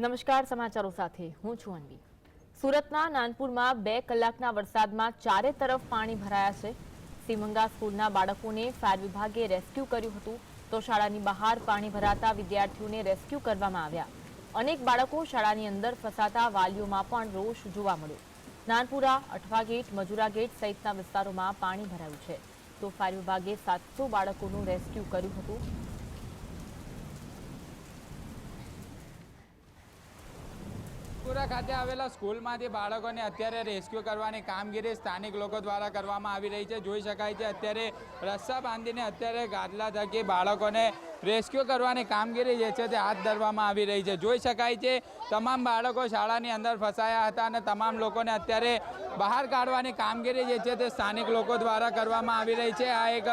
નમસ્કાર સમાચારો સાથે, હું છું અન્વી. સુરતના નાનપુરમાં બે કલાકના વરસાદમાં ચારે તરફ પાણી ભરાયા છે. સિમંગા સ્કૂલના બાળકોને ફાયર વિભાગે રેસ્ક્યુ કર્યું હતું, તો શાળાની બહાર પાણી ભરાતા વિદ્યાર્થીઓને રેસ્ક્યુ કરવામાં આવ્યા. અનેક બાળકો શાળાની અંદર ફસાતા વાલીઓમાં પણ રોષ જોવા મળ્યો. નાનપુરા, અઠવા ગેટ, મજુરા ગેટ સહિતના વિસ્તારોમાં પાણી ભરાયું છે. તો ફાયર વિભાગે સાતસો બાળકોનું રેસ્ક્યુ કર્યું હતું. પુરા ખાતે આવેલા સ્કૂલમાંથી બાળકોને અત્યારે રેસ્ક્યુ કરવાની કામગીરી સ્થાનિક લોકો દ્વારા કરવામાં આવી રહી છે. જોઈ શકાય છે, અત્યારે રસ્તા બાંધીને અત્યારે ગાદલા થકી બાળકોને રેસ્ક્યુ કરવાની કામગીરી જે છે તે હાથ ધરવામાં આવી રહી છે. જોઈ શકાય છે, તમામ બાળકો શાળાની અંદર ફસાયા હતા અને તમામ લોકોને અત્યારે બહાર કાઢવાની કામગીરી જે છે તે સ્થાનિક લોકો દ્વારા કરવામાં આવી રહી છે. આ એક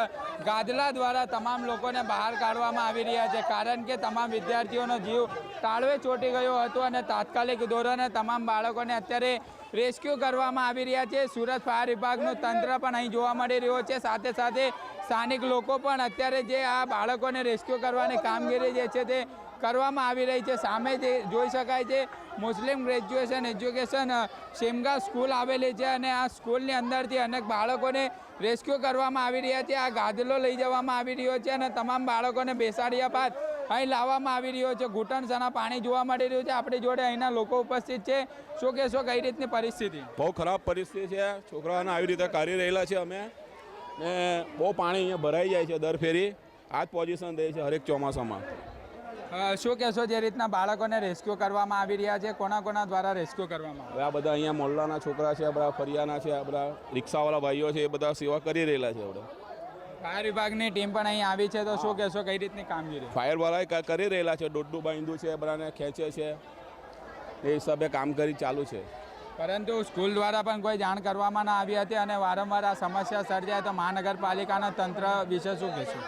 ગાદલા દ્વારા તમામ લોકોને બહાર કાઢવામાં આવી રહ્યા છે. કારણ કે તમામ વિદ્યાર્થીઓનો જીવ તાળવે ચોંટી ગયો હતો અને તાત્કાલિક ધોરણે તમામ બાળકોને અત્યારે રેસ્ક્યુ કરવામાં આવી રહ્યા છે. સુરત ફાયર વિભાગનું તંત્ર પણ અહીં જોવા મળી રહ્યો છે. સાથે સાથે સ્થાનિક લોકો પણ અત્યારે જે આ બાળકોને રેસ્ક્યુ કરવાની કામગીરી જે છે તે કરવામાં આવી રહી છે. સામે જે જોઈ શકાય છે, મુસ્લિમ ગ્રેજ્યુએશન એજ્યુકેશન શેમગા સ્કૂલ આવેલી છે અને આ સ્કૂલની અંદરથી અનેક બાળકોને રેસ્ક્યુ કરવામાં આવી રહ્યા છે. આ ગાદલો લઈ જવામાં આવી રહ્યો છે અને તમામ બાળકોને બેસાડ્યા બાદ અહીં લાવવામાં આવી રહ્યો છે. ઘૂંટણસના પાણી જોવા મળી રહ્યું છે. આપણી જોડે અહીંના લોકો ઉપસ્થિત છે. શું કહેશો કઈ રીતની પરિસ્થિતિ? બહુ ખરાબ પરિસ્થિતિ છે. છોકરાઓને આવી રીતે કરી રહેલા છે અમે. ને બહુ પાણી અહીંયા ભરાઈ જાય છે દર ફેરી. આ જ પોઝિશન રહે છે હરેક ચોમાસામાં. શું કહેશો જે રીતના બાળકોને રેસ્ક્યુ કરવામાં આવી રહ્યા છે? કોના કોના દ્વારા રેસ્ક્યુ કરવામાં આવે? આ બધા અહીંયા મોલ્લાના છોકરા છે આ બધા ફરિયાના છે આ બધા રિક્ષાવાળા ભાઈઓ છે એ બધા સેવા કરી રહેલા છે આપણે. ફાયર વિભાગની ટીમ પણ અહીં આવી છે તો શું કહેશો કઈ રીતની કામગીરી? ફાયરવાળા કરી રહેલા છે દોડડું બાંધ્યું છે બધાને ખેંચે છે એ હિસાબે કામગીરી ચાલુ છે. પરંતુ સ્કૂલ દ્વારા પણ કોઈ જાણ કરવામાં ના આવી હતી અને વારંવાર આ સમસ્યા સર્જાય તો મહાનગરપાલિકાના તંત્ર વિશે શું કહેશું?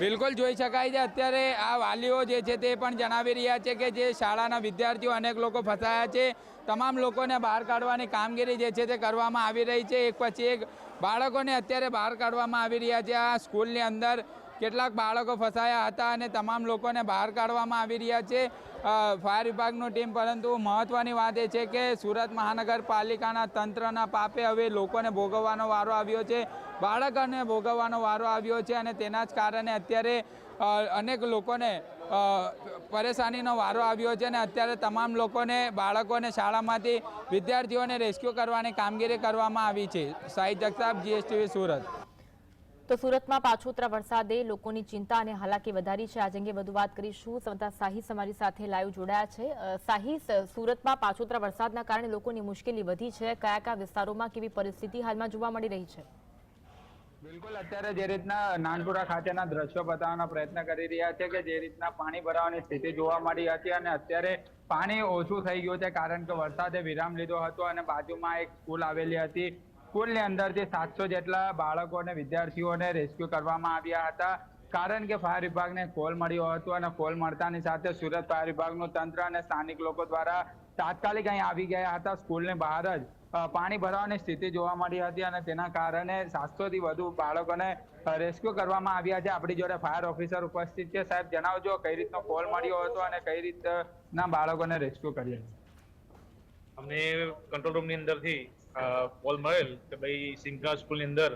બિલકુલ જોઈ શકાય છે અત્યારે આ વાલીઓ જે છે તે પણ જણાવી રહ્યા છે કે જે શાળાના વિદ્યાર્થીઓ અનેક લોકો ફસાયા છે. તમામ લોકોને બહાર કાઢવાની કામગીરી જે છે તે કરવામાં આવી રહી છે. એક પછી એક બાળકોને અત્યારે બહાર કાઢવામાં આવી રહ્યા છે. આ સ્કૂલની અંદર કેટલાક બાળકો ફસાયા હતા અને તમામ લોકોને બહાર કાઢવામાં આવી રહ્યા છે. ફાયર વિભાગનું ટીમ, પરંતુ મહત્ત્વની વાત એ છે કે સુરત મહાનગરપાલિકાના તંત્રના પાપે હવે લોકોને ભોગવવાનો વારો આવ્યો છે. બાળકોને ભોગવવાનો વારો આવ્યો છે અને તેના જ કારણે અત્યારે અનેક લોકોને પરેશાનીનો વારો આવ્યો છે અને અત્યારે તમામ લોકોને, બાળકોને શાળામાંથી વિદ્યાર્થીઓને રેસ્ક્યુ કરવાની કામગીરી કરવામાં આવી છે. સાહિદ જગતાપ, જીએસટીવી સુરત. તો સુરતમાં પાછોતરા વરસાદે લોકોની ચિંતા અને હાલાકી વધારી છે. આજ અંગે વધુ વાત કરીશું. સંવાદદાતા સાહિસ અમારી સાથે લાઈવ જોડાયા છે. સાહિસ, સુરતમાં પાછોતરા વરસાદના કારણે લોકોની મુશ્કેલી વધી છે. કયા કયા વિસ્તારોમાં કેવી પરિસ્થિતિ હાલમાં જોવા મળી રહી છે? બિલકુલ, અત્યારે જે રીતના નાનપુરા ખાતેના દ્રશ્યો બતાવવાનો પ્રયત્ન કરી રહ્યા છે કે જે રીતના પાણી ભરાવાની સ્થિતિ જોવા મળી હતી અને અત્યારે પાણી ઓછું થઈ ગયું છે કારણ કે વરસાદે વિરામ લીધો હતો અને બાજુમાં એક સ્કૂલ આવેલી હતી. સ્કૂલની અંદરથી સાતસો જેટલા બાળકો અને વિદ્યાર્થીઓને રેસ્ક્યુ કરવામાં આવ્યા હતા. કારણ કે ફાયર વિભાગને કોલ મળ્યો હતો અને કોલ મળતાની સાથે સુરત ફાયર વિભાગનું તંત્ર અને સ્થાનિક લોકો દ્વારા તાત્કાલિક અહીં આવી ગયા હતા. સ્કૂલની બહાર જ પાણી ભરાવાની સ્થિતિ જોવા મળી હતી અને તેના કારણે સાતસો થી વધુ બાળકોને રેસ્ક્યુ કરવામાં આવ્યા છે. આપણી જોડે ફાયર ઓફિસર ઉપસ્થિત છે. સાહેબ, જણાવજો કઈ રીતનો કોલ મળ્યો હતો અને કઈ રીતના બાળકોને રેસ્ક્યુ કર્યા અમને કંટ્રોલ રૂમની અંદરથી કોલ મળેલ કે ભાઈ સિંઘા સ્કૂલની અંદર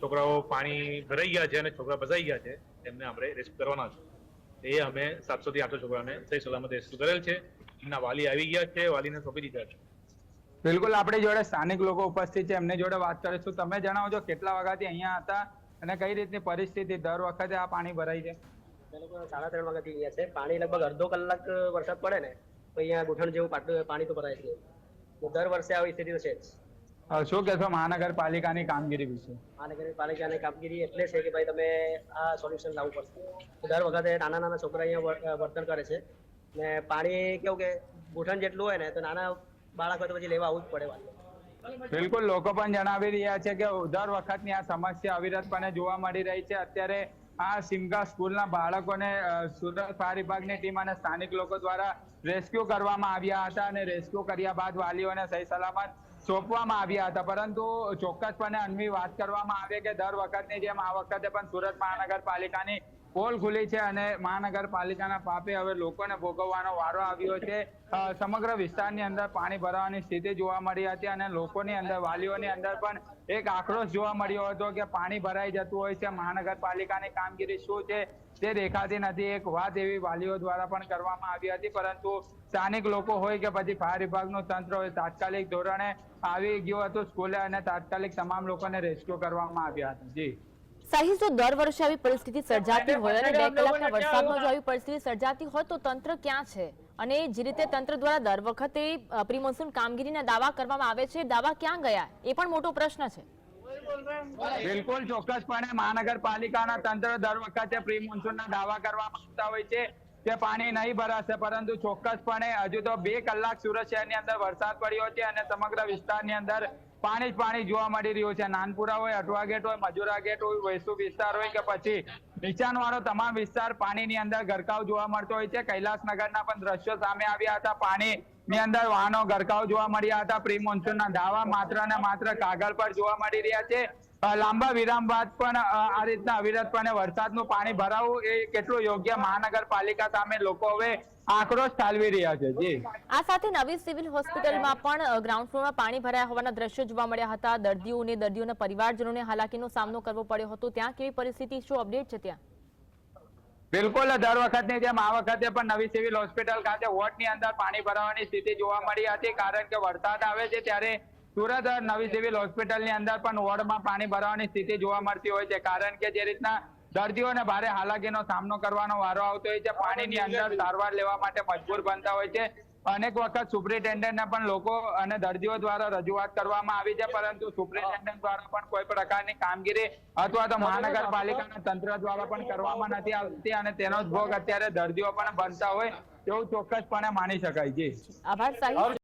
છોકરાઓ પાણી ભરાઈ ગયા છે અને છોકરા ફસાઈ ગયા છે. તેમને આપણે રેસ્ક્યુ કરવાના છે. એ અમે સાતસો થી આઠસો છોકરાને સહી સલામત રેસ્ક્યુ કરેલ છે. એમના વાલી આવી ગયા છે. વાલીને સોંપી દીધા છે. બિલકુલ આપણી જોડે સ્થાનિક લોકો ઉપસ્થિત છે એમને જોડે વાત કરીશું. તમે જણાવજો કેટલા વાગ્યાથી અહીંયા હતા અને કઈ રીતની પરિસ્થિતિ? દર વખતે આ પાણી ભરાય છે. સાડા ત્રણ વાગ્યાથી અહીંયા છે. પાણી લગભગ અડધો કલાક વરસાદ પડે ને તો અહીંયા ગુઠણ જેવું પાણી તો ભરાય છે. દર વર્ષે આવી સ્થિતિ છે શું કહેશો? મહાનગરપાલિકાની કામગીરી વિશે? મહાનગરપાલિકાની કામગીરી એટલે છે કે ભાઈ તમે આ સોલ્યુશન લાવવું પડશે. દર વખતે નાના નાના છોકરા અહીંયા વર- વર્તન કરે છે. ને પાણી કેવું કે ગુઠણ જેટલું હોય ને તો નાના બાળક હોય તો પછી લેવા આવવું જ પડે બિલકુલ, લોકો પણ જણાવી રહ્યા છે કે દર વખતની આ સમસ્યા અવિરતપણે જોવા મળી રહી છે. અત્યારે આ સિમગા સ્કૂલના બાળકોને સુરત ફાયર વિભાગની ટીમ અને સ્થાનિક લોકો દ્વારા રેસ્ક્યુ કરવામાં આવ્યા હતા અને રેસ્ક્યુ કર્યા બાદ વાલીઓને સહી સલામત સોંપવામાં આવ્યા હતા. પરંતુ ચોક્કસપણે અન્વી વાત કરવામાં આવે કે દર વખતની જેમ આ વખતે પણ સુરત મહાનગરપાલિકાની પોલ ખુલી છે અને મહાનગરપાલિકાના પાપે હવે લોકોને ભોગવવાનો વારો આવ્યો છે. સમગ્ર વિસ્તારની અંદર પાણી ભરાવાની સ્થિતિ જોવા મળી હતી અને લોકોની અંદર, વાલીઓની અંદર પણ એક આક્રોશ જોવા મળ્યો હતો કે પાણી ભરાઈ જતું હોય છે. મહાનગરપાલિકાની કામગીરી શું છે તે દેખાતી નથી. એક વાત એવી વાલીઓ દ્વારા પણ કરવામાં આવી હતી. પરંતુ સ્થાનિક લોકો હોય કે પછી ફાયર વિભાગનું તંત્ર હોય, તાત્કાલિક ધોરણે આવી ગયું હતું સ્કૂલે અને તાત્કાલિક તમામ લોકોને રેસ્ક્યુ કરવામાં આવ્યા હતા. જી. સાહિલ જો દર વર્ષે આવી પરિસ્થિતિ સર્જાતી હોય અને બે કલાકના વરસાદમાં જો આવી પરિસ્થિતિ સર્જાતી હોય તો તંત્ર ક્યાં છે? અને જે રીતે તંત્ર દ્વારા દર વખતે પ્રી મોન્સૂન કામગીરીના દાવા કરવામાં આવે છે દાવા ક્યાં ગયા? એ પણ મોટો પ્રશ્ન છે. બિલકુલ ચોક્કસપણે મહાનગરપાલિકાના તંત્ર દર વખતે પ્રી મોન્સૂનના દાવા કરવામાં આવતા હોય છે. કે પાણી નહીં ભરાશે, પરંતુ ચોક્કસપણે હજુ તો બે કલાક સુરત શહેરની અંદર વરસાદ પડ્યો છે અને સમગ્ર વિસ્તારની અંદર પાણી જ પાણી જોવા મળી રહ્યું છે. નાનપુરા હોય અટવા ગેટ હોય, મજુરા ગેટ હોય વૈસુ વિસ્તાર હોય કે પછી નીચાણવાળો તમામ વિસ્તાર પાણીની અંદર ગરકાવ જોવા મળતો હોય છે. કૈલાસનગરના પણ દ્રશ્યો સામે આવ્યા હતા. પાણી ની અંદર વાહનો ગરકાવ જોવા મળ્યા હતા. પ્રી મોન્સૂનના દાવા માત્ર ને માત્ર કાગળ પર જોવા મળી રહ્યા છે. લાંબા વિરામ બાદ પણ આ રીતના અવિરતપણે વરસાદનું પાણી ભરાવું એ કેટલું યોગ્ય મહાનગરપાલિકા સામે લોકો હવે આક્રોશ ઠાલવી રહ્યા છે જી. આ સાથે નવી સિવિલ હોસ્પિટલમાં પણ ગ્રાઉન્ડ ફ્લોરમાં પાણી ભરાયા હોવાના દ્રશ્યો જોવા મળ્યા હતા. દર્દીઓને દર્દીઓના પરિવારજનોને હાલાકીનો સામનો કરવો પડ્યો હતો. ત્યાં કેવી પરિસ્થિતિ શું અપડેટ છે ત્યાં? બિલકુલ દર વખતની જેમ આ વખતે પણ નવી સિવિલ હોસ્પિટલ ખાતે વોર્ડની અંદર પાણી ભરાવાની સ્થિતિ જોવા મળી હતી કારણ કે વરસાદ આવે છે ત્યારે સુરત નવી સિવિલ હોસ્પિટલની અંદર પણ વોર્ડમાં પાણી ભરાવાની સ્થિતિ જોવા મળતી હોય છે. કારણ કે જે રીતના દર્દીઓને ભારે હાલાકીનો સામનો કરવાનો વારો આવતો હોય છે. પાણીની અંદર સારવાર લેવા માટે મજબૂર બનતા હોય છે. અનેક વખત સુપ્રિન્ટેન્ડન્ટને પણ લોકો અને દર્દીઓ દ્વારા રજૂઆત કરવામાં આવી છે. પરંતુ સુપ્રિન્ટેન્ડન્ટ દ્વારા પણ કોઈ પ્રકારની કામગીરી અથવા તો મહાનગરપાલિકાના તંત્ર દ્વારા પણ કરવામાં નથી આવતી અને તેનો જ ભોગ અત્યારે દર્દીઓ પણ બનતા હોય તેવું ચોક્કસપણે માની શકાય. જી. આભાર, સાહિલ.